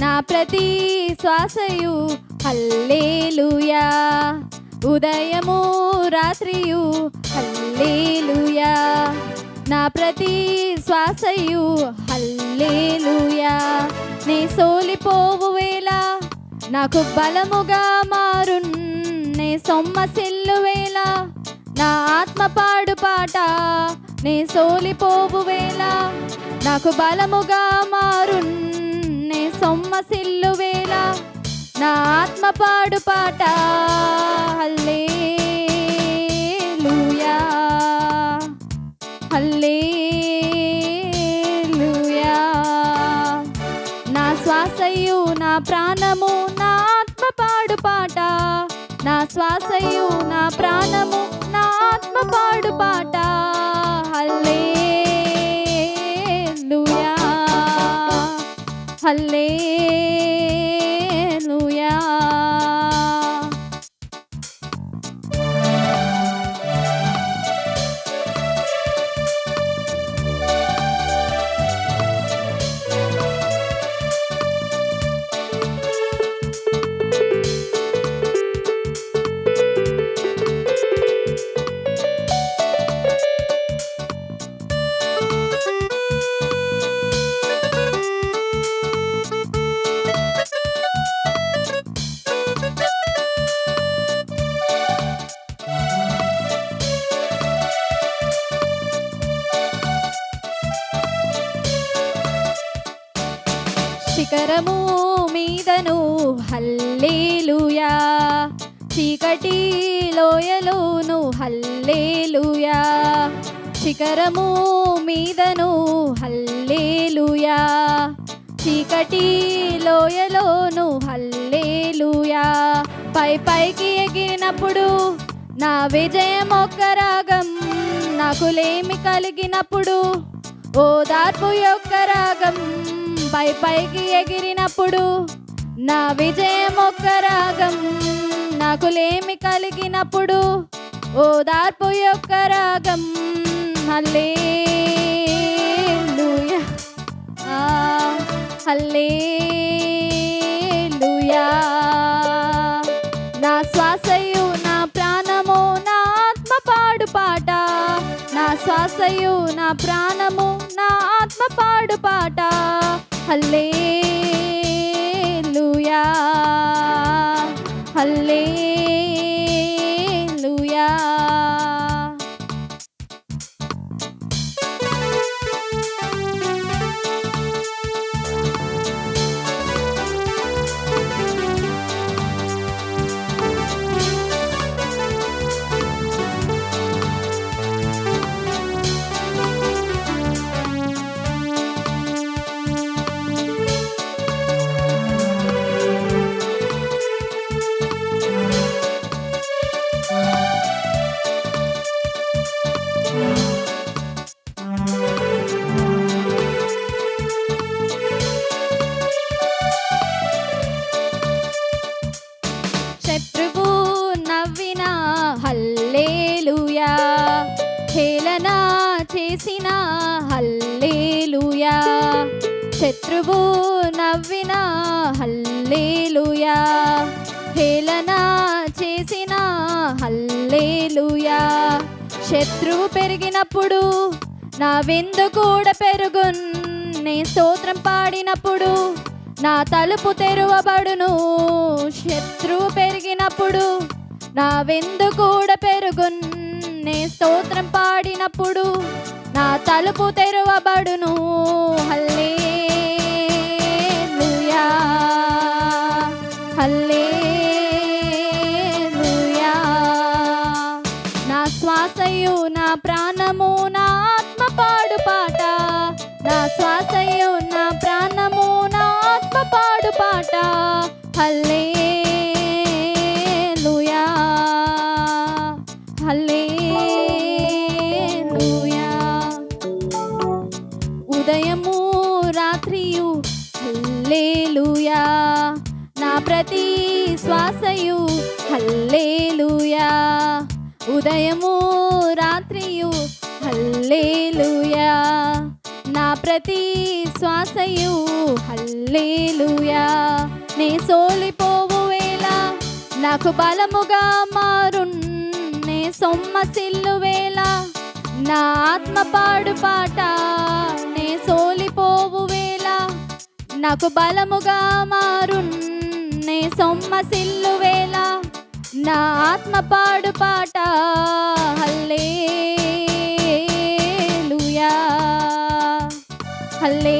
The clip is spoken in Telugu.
నా ప్రతి శ్వాసయు. హల్లేలుయా. ఉదయము రాత్రియు. హల్లేలుయా. నా ప్రతి శ్వాసయు. హల్లేలుయా. నీ సోలిపోవు వేళ నాకు బలముగా మారున్. నీ సొమ్మసిల్లు వేళ నా ఆత్మ పాడు పాట. నీ సోలిపోవు వేళ నాకు బలముగా మారున్. నీ సొమ్మసిల్లు వేళ నా ఆత్మ పాడు పాట. హల్లేలూయా. నా శ్వాసయు నా ప్రాణము నా ఆత్మ పాడు పాట. నా శ్వాసయు శిఖరము మీదను హల్లేలుయా. చీకటి లోయలోను హల్లేలుయా. శిఖరము మీదను హల్లేలుయా. చీకటి లోయలోను హల్లేలుయా. పై పైకి ఎగిరినప్పుడు నా విజయం ఒక్క రాగం నాకులేమి కలిగినప్పుడు ఓదార్పు యొక్క రాగం పై పైకి ఎగిరినప్పుడు నా విజయం ఒక్క రాగం. నాకు లేమి కలిగినప్పుడు ఓదార్పు యొక్క రాగం. హల్లేలూయా. ఆ, నా శ్వాసయు నా ప్రాణము నా ఆత్మ పాడు పాట. నా శ్వాసయు నా ప్రాణము నా ఆత్మ పాడు పాట. హల్లేలూయా చేసిన హల్లేలుయా. శత్రువు నవ్విన హల్లేలుయా. హేళన చేసిన హల్లేలుయా. శత్రువు పెరిగినప్పుడు నా విందు కూడా పెరుగున్ నీ స్తోత్రం పాడినప్పుడు నా తలుపు తెరువబడును. శత్రువు పెరిగినప్పుడు నా విందు కూడా పెరుగున్? నీ స్తోత్రం పాడినప్పుడు నా తలుపు తెరువబడును. హల్లేలూయా. హల్లేలూయా. నా శ్వాసయు నా ప్రాణము నా ఆత్మ పాడు పాట. నా శ్వాసయు నా ప్రాణము నా ఆత్మ పాడు పాట. హల్లేలూయా. హల్లేలుయా. ఉదయము రాత్రియు హల్లేలుయా. నా ప్రతి శ్వాసయు హల్లేలుయా. నే సోలిపోవు వేళ నాకు బలముగా మారున్. నే సొమ్మసిల్లు వేళ నా ఆత్మ పాడు పాట. నే సోలిపోవు వేళ నాకు బలముగా మారున్. నే సొమ్మసిల్లు నా ఆత్మ పాడు పాట. హల్లే హల్లే